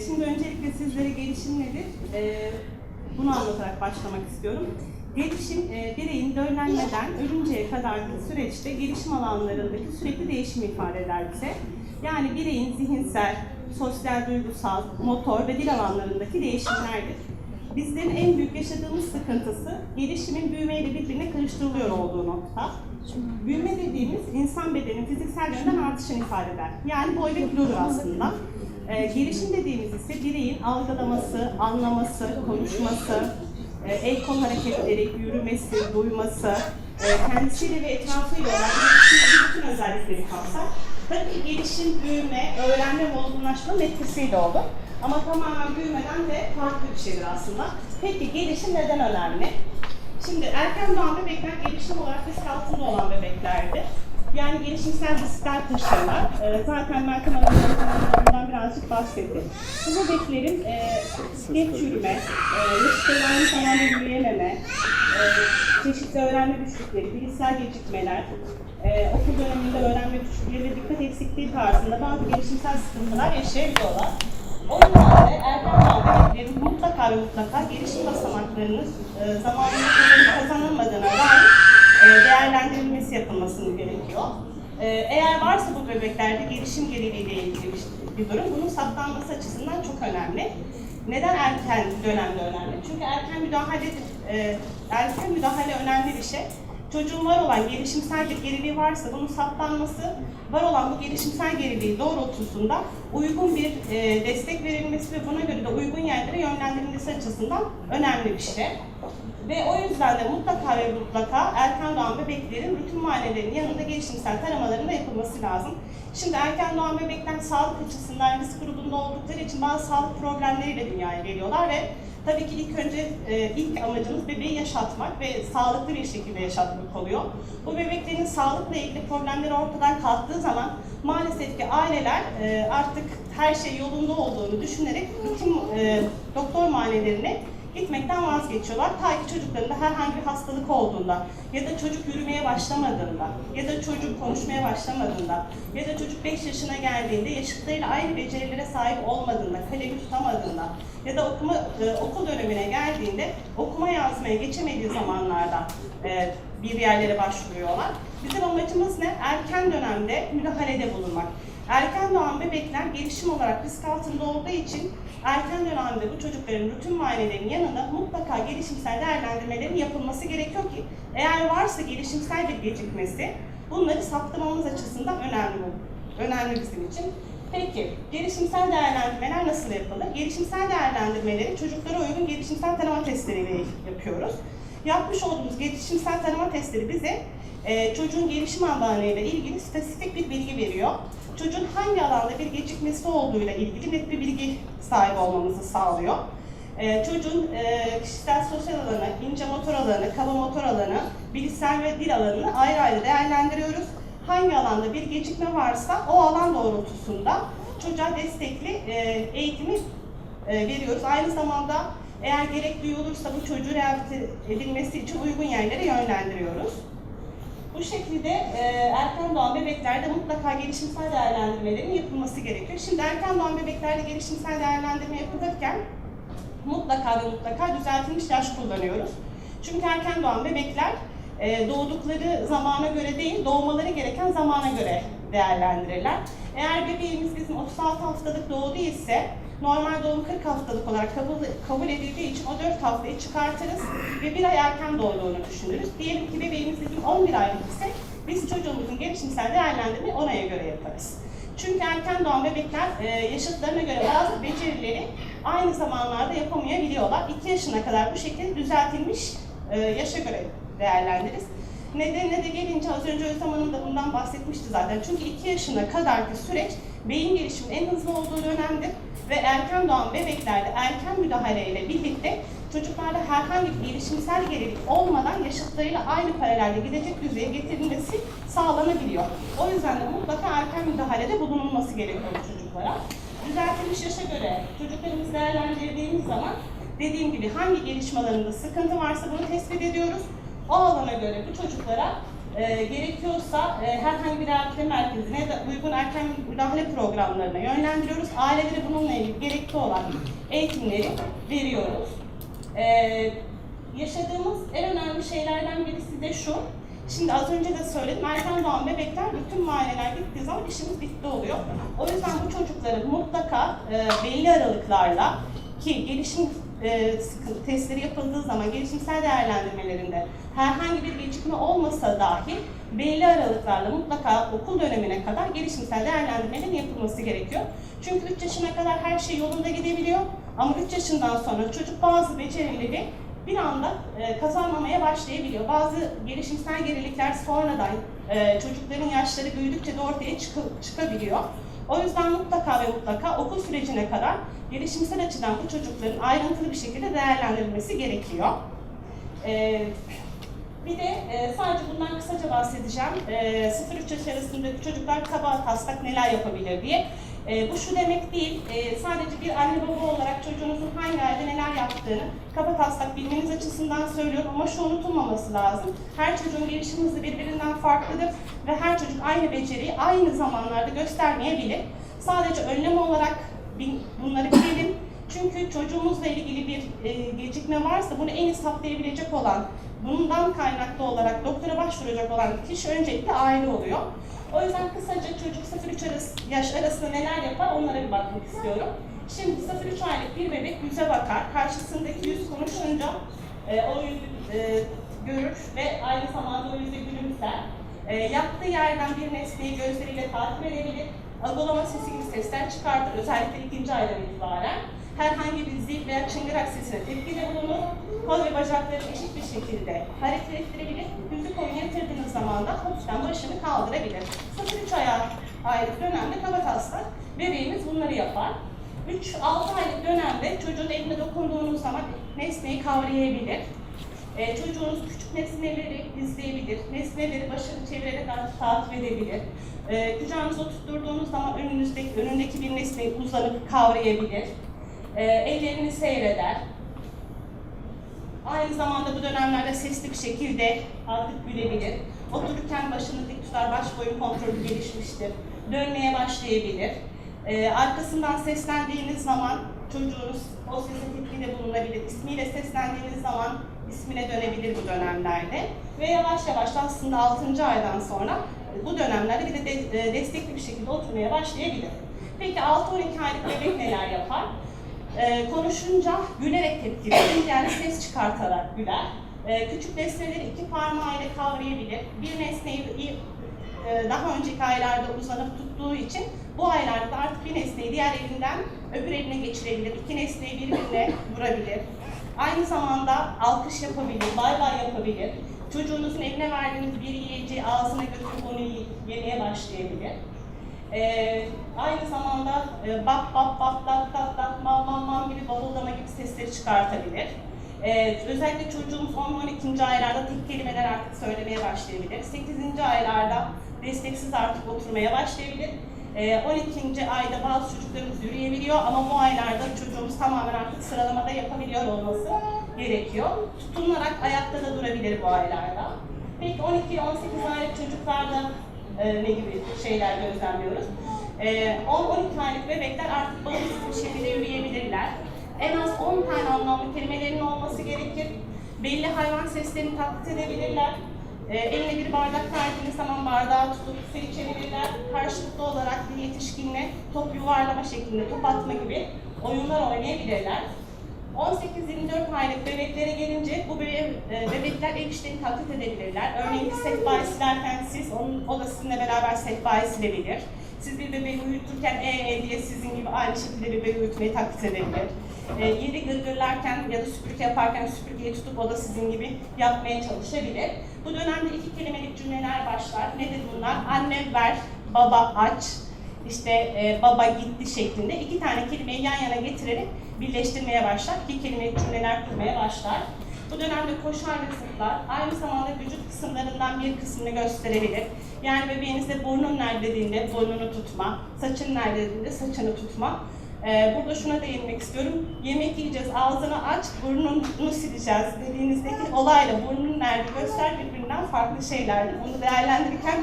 Ee, şimdi öncelikle sizlere gelişim nedir? Ee, bunu anlatarak başlamak istiyorum. Gelişim, e, bireyin döllenmeden ölünceye kadarki süreçte gelişim alanlarındaki sürekli değişim ifade eder bize. Yani bireyin zihinsel, sosyal, duygusal, motor ve dil alanlarındaki değişimlerdir. Bizlerin en büyük yaşadığımız sıkıntısı gelişimin büyümeyle birbirine karıştırılıyor olduğu nokta. Büyüme dediğimiz insan bedeninin fiziksel yönden artışını ifade eder. Yani boy ve kilodur aslında. Ee, gelişim dediğimiz ise bireyin algılaması, anlaması, konuşması, e, el kol hareketleri, yürümesi, duyması, e, kendisiyle ve etrafıyla olan bütün özellikleri kapsar. Tabii gelişim, büyüme, öğrenme ve olgunlaşmanın etkisiyle olur. Ama tamamen büyümeden de farklı bir şeydir aslında. Peki gelişim neden önemli? Şimdi erken doğan bebekler gelişim olarak risk altında olan bebeklerdir. Yani gelişimsel riskler taşırlar. Ee, zaten Meltem Hanım bundan birazcık bahsetti. Bu bebeklerin e, geç yürüme, e, yaşıtları aynı zamanda yürüyememe, e, çeşitli öğrenme güçlükleri, bilişsel gecikmeler, e, okul döneminde öğrenme güçlükleri ve dikkat eksikliği tarzında bazı gelişimsel sıkıntılar yaşayabiliyorlar. O yüzden de erken bebeklerin mutlaka ve mutlaka gelişim basamaklarının e, zamanında kazanılmadığına dair e, değerlendirilmesi yapılmasını gerekiyor. E, eğer varsa bu bebeklerde gelişim geriliğiyle ilgili bir- bir durum, bunun saptanması açısından çok önemli. Neden erken dönemde önemli? Çünkü erken müdahale, e, erken müdahale önemli bir şey. Çocuğun var olan gelişimsel bir geriliği varsa bunun saptanması, var olan bu gelişimsel geriliği doğrultusunda uygun bir e, destek verilmesi ve buna göre de uygun yerlere yönlendirilmesi açısından önemli bir şey. Ve o yüzden de mutlaka ve mutlaka erken doğan bebeklerin rutin muayenelerin yanında gelişimsel taramaların da yapılması lazım. Şimdi erken doğan bebekler sağlık açısından risk grubunda oldukları için bazı sağlık problemleriyle dünyaya geliyorlar ve tabii ki ilk önce e, ilk amacımız bebeği yaşatmak ve sağlıklı bir şekilde yaşatmak oluyor. Bu bebeklerin sağlıkla ilgili problemleri ortadan kalktığı zaman maalesef ki aileler e, artık her şey yolunda olduğunu düşünerek rutin e, doktor muayenelerine gitmekten vazgeçiyorlar. Ta ki çocuklarında herhangi bir hastalık olduğunda ya da çocuk yürümeye başlamadığında ya da çocuk konuşmaya başlamadığında ya da çocuk 5 yaşına geldiğinde yaşıtlarıyla aynı becerilere sahip olmadığında, kalemi tutamadığında ya da okuma e, okul dönemine geldiğinde okuma yazmaya geçemediği zamanlarda e, bir yerlere başvuruyorlar. Bizim amacımız ne? Erken dönemde müdahalede bulunmak. Erken doğan bebekler gelişim olarak risk altında olduğu için erken dönemde bu çocukların rutin muayenelerinin yanında mutlaka gelişimsel değerlendirmelerin yapılması gerekiyor ki eğer varsa gelişimsel bir gecikmesi bunları saptamamız açısından önemli. Önemli bizim için. Peki, gelişimsel değerlendirmeler nasıl yapılır? Gelişimsel değerlendirmeleri çocuklara uygun gelişimsel tanıma testleriyle yapıyoruz. Yapmış olduğumuz gelişimsel tanıma testleri bize e, çocuğun gelişim alanıyla ilgili spesifik bir bilgi veriyor. Çocuğun hangi alanda bir gecikmesi olduğuyla ilgili net bir bilgi sahibi olmamızı sağlıyor. E, çocuğun e, kişisel sosyal alanı, ince motor alanı, kaba motor alanı, bilişsel ve dil alanını ayrı ayrı değerlendiriyoruz. Hangi alanda bir gecikme varsa o alan doğrultusunda çocuğa destekli e, eğitimi e, veriyoruz. Aynı zamanda eğer gerek duyulursa bu çocuğu rehabilite edilmesi için uygun yerlere yönlendiriyoruz. Bu şekilde e, erken doğan bebeklerde mutlaka gelişimsel değerlendirmelerin yapılması gerekiyor. Şimdi erken doğan bebeklerde gelişimsel değerlendirme yapılırken mutlaka ve mutlaka düzeltilmiş yaş kullanıyoruz. Çünkü erken doğan bebekler e, doğdukları zamana göre değil, doğmaları gereken zamana göre değerlendirirler. Eğer bebeğimiz bizim 36 haftalık doğdu normal doğum 40 haftalık olarak kabul, kabul edildiği için o 4 haftayı çıkartırız ve bir ay erken doğduğunu düşünürüz. Diyelim ki bebeğimiz bizim 11 aylık ise biz çocuğumuzun gelişimsel değerlendirmeyi ona göre yaparız. Çünkü erken doğan bebekler e, yaşıtlarına göre bazı becerileri aynı zamanlarda yapamayabiliyorlar. 2 yaşına kadar bu şekilde düzeltilmiş e, yaşa göre değerlendiririz. Nedenine de gelince az önce Özlem Hanım da bundan bahsetmişti zaten. Çünkü 2 yaşına kadarki süreç beyin gelişiminin en hızlı olduğu dönemdir ve erken doğan bebeklerde erken müdahaleyle birlikte çocuklarda herhangi bir gelişimsel gerilik olmadan yaşıtlarıyla aynı paralelde gidecek düzeye getirilmesi sağlanabiliyor. O yüzden de mutlaka erken müdahalede bulunulması gerekiyor çocuklara. Düzeltilmiş yaşa göre çocuklarımızı değerlendirdiğimiz zaman dediğim gibi hangi gelişme alanında sıkıntı varsa bunu tespit ediyoruz. O alana göre bu çocuklara e, gerekiyorsa e, herhangi bir rehabilite merkezine da uygun erken müdahale programlarına yönlendiriyoruz. Aileleri bununla ilgili gerekli olan eğitimleri veriyoruz. Ee, yaşadığımız en önemli şeylerden birisi de şu. Şimdi az önce de söyledim, erken doğan bebekler bütün muayeneler gittiği zaman işimiz bitti oluyor. O yüzden bu çocukların mutlaka e, belli aralıklarla ki gelişim e, sıkıntı testleri yapıldığı zaman gelişimsel değerlendirmelerinde herhangi bir gecikme olmasa dahi belli aralıklarla mutlaka okul dönemine kadar gelişimsel değerlendirmelerin yapılması gerekiyor. Çünkü 3 yaşına kadar her şey yolunda gidebiliyor ama 3 yaşından sonra çocuk bazı becerileri bir anda e, kazanmamaya başlayabiliyor. Bazı gelişimsel gerilikler sonradan e, çocukların yaşları büyüdükçe de ortaya çıkı- çıkabiliyor. O yüzden mutlaka ve mutlaka okul sürecine kadar gelişimsel açıdan bu çocukların ayrıntılı bir şekilde değerlendirilmesi gerekiyor. E, bir de e, sadece bundan kısaca bahsedeceğim. E, 0-3 yaş arasındaki çocuklar kaba taslak neler yapabilir diye. E, bu şu demek değil, e, sadece bir anne baba olarak çocuğunuzun hangi ayda neler yaptığını kaba taslak bilmeniz açısından söylüyorum ama şu unutulmaması lazım. Her çocuğun gelişim hızı birbirinden farklıdır ve her çocuk aynı beceriyi aynı zamanlarda göstermeyebilir. Sadece önlem olarak bunları bilelim. Çünkü çocuğumuzla ilgili bir e, gecikme varsa bunu en iyi saptayabilecek olan, bundan kaynaklı olarak doktora başvuracak olan kişi öncelikle aile oluyor. O yüzden kısaca çocuk 0-3 arası, yaş arasında neler yapar onlara bir bakmak istiyorum. Şimdi 0-3 aylık bir bebek yüze bakar. Karşısındaki yüz konuşunca e, o yüzü e, görür ve aynı zamanda o yüze gülümser. E, yattığı yerden bir nesneyi gözleriyle takip edebilir. Agolama sesi gibi sesler çıkartır özellikle ikinci aydan itibaren. Herhangi bir zil veya çıngırak sesine tepkide bulunur. Kol ve bacakları eşit bir şekilde hareket ettirebilir. Yüzü koyun yatırdığınız zaman da hafiften başını kaldırabilir. 0-3 aya aylık dönemde kaba taslak bebeğimiz bunları yapar. 3-6 aylık dönemde çocuğun eline dokunduğunuz zaman nesneyi kavrayabilir. E, çocuğunuz küçük nesneleri izleyebilir, nesneleri başını çevirerek takip edebilir. E, kucağınıza oturtturduğunuz zaman önünüzdeki, önündeki bir nesneyi uzanıp kavrayabilir. E, ellerini seyreder. Aynı zamanda bu dönemlerde sesli bir şekilde artık gülebilir. Otururken başını dik tutar, baş boyun kontrolü gelişmiştir. Dönmeye başlayabilir. Ee, arkasından seslendiğiniz zaman çocuğunuz o sese tepkide bulunabilir. İsmiyle seslendiğiniz zaman ismine dönebilir bu dönemlerde. Ve yavaş yavaş da aslında 6. aydan sonra bu dönemlerde bir de, de e, destekli bir şekilde oturmaya başlayabilir. Peki 6-12 aylık bebek neler yapar? Ee, konuşunca gülerek tepki verir, yani ses çıkartarak güler. Ee, küçük nesneleri iki parmağıyla kavrayabilir. Bir nesneyi e, daha önceki aylarda uzanıp tuttuğu için bu aylarda artık bir nesneyi diğer elinden öbür eline geçirebilir. İki nesneyi birbirine vurabilir. Aynı zamanda alkış yapabilir, bay bay yapabilir. Çocuğunuzun eline verdiğiniz bir yiyeceği ağzına götürüp onu yemeye başlayabilir. Ee, aynı zamanda e, bak bak bak dak dak dak mam mam mam gibi bavuldama gibi sesleri çıkartabilir. Ee, özellikle çocuğumuz 10-12. aylarda tek kelimeler artık söylemeye başlayabilir. 8. aylarda desteksiz artık oturmaya başlayabilir. Ee, 12. ayda bazı çocuklarımız yürüyebiliyor ama bu aylarda çocuğumuz tamamen artık sıralamada yapabiliyor olması gerekiyor. Tutunarak ayakta da durabilir bu aylarda. Peki 12-18 aylık çocuklarda e, ne gibi şeyler gözlemliyoruz. E, 10-12 aylık bebekler artık bağımsız bir şekilde yürüyebilirler. En az 10 tane anlamlı kelimelerinin olması gerekir. Belli hayvan seslerini taklit edebilirler. E, eline bir bardak verdiğiniz zaman bardağı tutup su içebilirler. Karşılıklı olarak bir yetişkinle top yuvarlama şeklinde, top atma gibi oyunlar oynayabilirler. 18-24 aylık bebeklere gelince bu e, bebekler ev işlerini taklit edebilirler. Örneğin bir sehpayı silerken siz, onun, o da sizinle beraber sehpayı silebilir. Siz bir bebeği uyuturken e diye sizin gibi aynı şekilde bebeği uyutmayı taklit edebilir. E, yeri gırgırlarken ya da süpürge yaparken süpürgeyi tutup o da sizin gibi yapmaya çalışabilir. Bu dönemde iki kelimelik cümleler başlar. Nedir bunlar? Anne ver, baba aç, işte e, baba gitti şeklinde iki tane kelimeyi yan yana getirerek birleştirmeye başlar. İki kelimelik cümleler kurmaya başlar. Bu dönemde koşar ve zıplar. Aynı zamanda vücut kısımlarından bir kısmını gösterebilir. Yani bebeğinizde burnun nerede dediğinde burnunu tutma, saçın nerede dediğinde saçını tutma. Ee, burada şuna değinmek istiyorum. Yemek yiyeceğiz, ağzını aç, burnunu sileceğiz dediğinizdeki olayla burnun nerede göster birbirinden farklı şeylerdir. Bunu değerlendirirken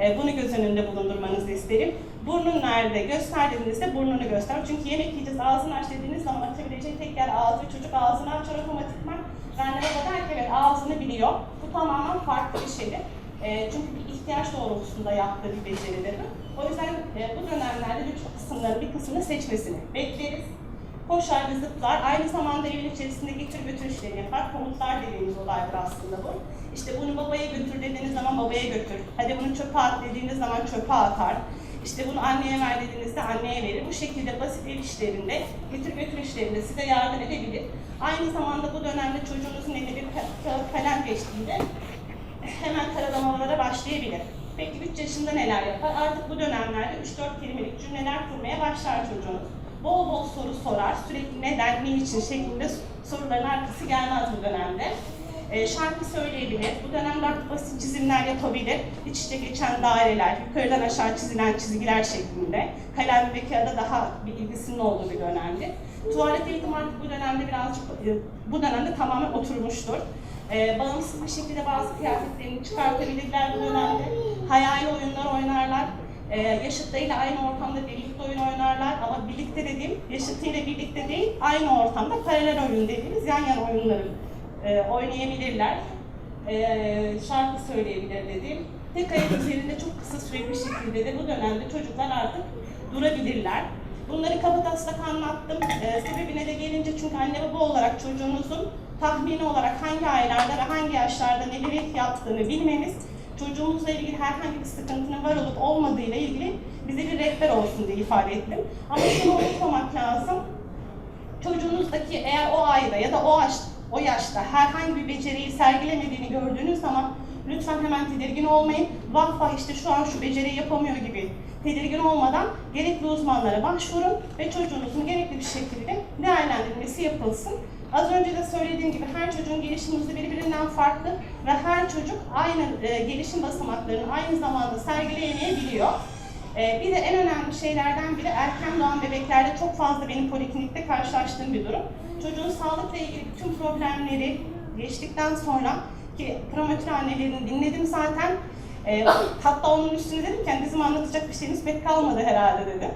e, bunu göz önünde bulundurmanızı isterim. Burnun nerede? Göster dediğinizde burnunu göster. Çünkü yemek yiyeceğiz, ağzını aç dediğiniz zaman açabileceği tek yer ağzı. Çocuk ağzını açar otomatikman. Anne baba der ki evet ağzını biliyor. Bu tamamen farklı bir şeydir. E, çünkü bir ihtiyaç doğrultusunda yaptığı bir beceridir. O yüzden e, bu dönemlerde lütfen kısımların bir kısmını seçmesini bekleriz. Koşar ve zıplar. Aynı zamanda evin içerisinde getir götür işleri yapar. Komutlar dediğimiz olaydır aslında bu. İşte bunu babaya götür dediğiniz zaman babaya götür. Hadi bunu çöpe at dediğiniz zaman çöpe atar. İşte bunu anneye ver dediğinizde anneye verir. Bu şekilde basit ev işlerinde, getir götür işlerinde size yardım edebilir. Aynı zamanda bu dönemde çocuğunuzun eline bir kalem geçtiğinde hemen karalamalara başlayabilir. Peki 3 yaşında neler yapar? Artık bu dönemlerde 3-4 kelimelik cümleler kurmaya başlar çocuğunuz. Bol bol soru sorar, sürekli neden, niçin şeklinde soruların arkası gelmez bu dönemde. Ee, şarkı söyleyebilir, bu dönemde artık basit çizimler yapabilir, iç içe geçen daireler, yukarıdan aşağı çizilen çizgiler şeklinde, kalem ve kağıda daha bir ilgisinin olduğu bir dönemde. Tuvalet eğitimi artık bu dönemde birazcık, e, bu dönemde tamamen oturmuştur. Ee, bağımsız bir şekilde bazı kıyafetlerini çıkartabilirler bu dönemde. Hayali oyunlar oynarlar. Ee, yaşıtlarıyla aynı ortamda birlikte oyun oynarlar ama birlikte dediğim yaşıtıyla birlikte değil, aynı ortamda paralel oyun dediğimiz yan yana oyunları e, oynayabilirler. Ee, şarkı söyleyebilir dediğim. Tek ayak üzerinde çok kısa süreli bir şekilde de bu dönemde çocuklar artık durabilirler. Bunları kabataslak anlattım. Ee, sebebine de gelince çünkü anne baba olarak çocuğunuzun tahmini olarak hangi aylarda ve hangi yaşlarda neleri yaptığını bilmeniz, çocuğumuzla ilgili herhangi bir sıkıntının var olup olmadığı ile ilgili bize bir rehber olsun diye ifade ettim. Ama şunu unutmamak lazım. Çocuğunuzdaki eğer o ayda ya da o yaş, o yaşta herhangi bir beceriyi sergilemediğini gördüğünüz zaman lütfen hemen tedirgin olmayın. Vah işte şu an şu beceriyi yapamıyor gibi tedirgin olmadan gerekli uzmanlara başvurun ve çocuğunuzun gerekli bir şekilde değerlendirilmesi yapılsın. Az önce de söylediğim gibi her çocuğun gelişim hızı birbirinden farklı ve her çocuk aynı e, gelişim basamaklarını aynı zamanda sergileyemeyebiliyor. E, bir de en önemli şeylerden biri erken doğan bebeklerde çok fazla benim poliklinikte karşılaştığım bir durum. Çocuğun sağlıkla ilgili bütün problemleri geçtikten sonra ki prematür annelerini dinledim zaten. E, hatta onun üstüne dedim ki "Yani bizim anlatacak bir şeyimiz pek kalmadı herhalde dedim.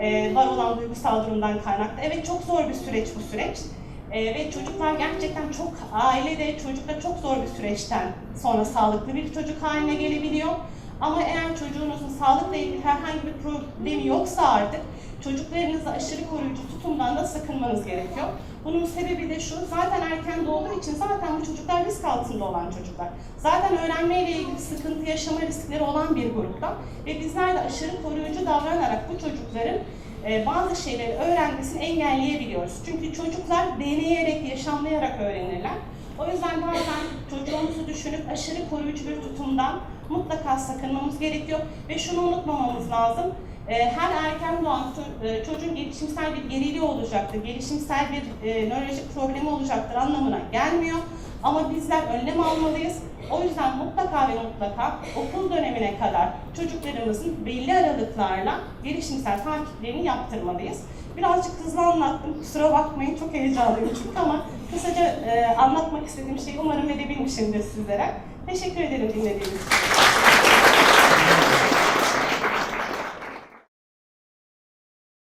E, var olan duygusal durumdan kaynaklı. Evet çok zor bir süreç bu süreç. Ee, ve çocuklar gerçekten çok ailede çocuklar çok zor bir süreçten sonra sağlıklı bir çocuk haline gelebiliyor. Ama eğer çocuğunuzun sağlıkla ilgili herhangi bir problemi yoksa artık çocuklarınızı aşırı koruyucu tutumdan da sakınmanız gerekiyor. Bunun sebebi de şu, zaten erken doğduğu için zaten bu çocuklar risk altında olan çocuklar. Zaten öğrenmeyle ilgili sıkıntı yaşama riskleri olan bir grupta ve bizler de aşırı koruyucu davranarak bu çocukların e, bazı şeyleri öğrenmesini engelleyebiliyoruz. Çünkü çocuklar deneyerek, yaşamlayarak öğrenirler. O yüzden bazen çocuğumuzu düşünüp aşırı koruyucu bir tutumdan mutlaka sakınmamız gerekiyor. Ve şunu unutmamamız lazım. E, Her erken doğan e, çocuğun gelişimsel bir geriliği olacaktır, gelişimsel bir e, nörolojik problemi olacaktır anlamına gelmiyor. Ama bizler önlem almalıyız. O yüzden mutlaka ve mutlaka okul dönemine kadar çocuklarımızın belli aralıklarla gelişimsel takiplerini yaptırmalıyız. Birazcık hızlı anlattım, kusura bakmayın çok heyecanlıyım çünkü ama kısaca e, anlatmak istediğim şeyi umarım verebilmişimdir sizlere. Teşekkür ederim dinlediğiniz için.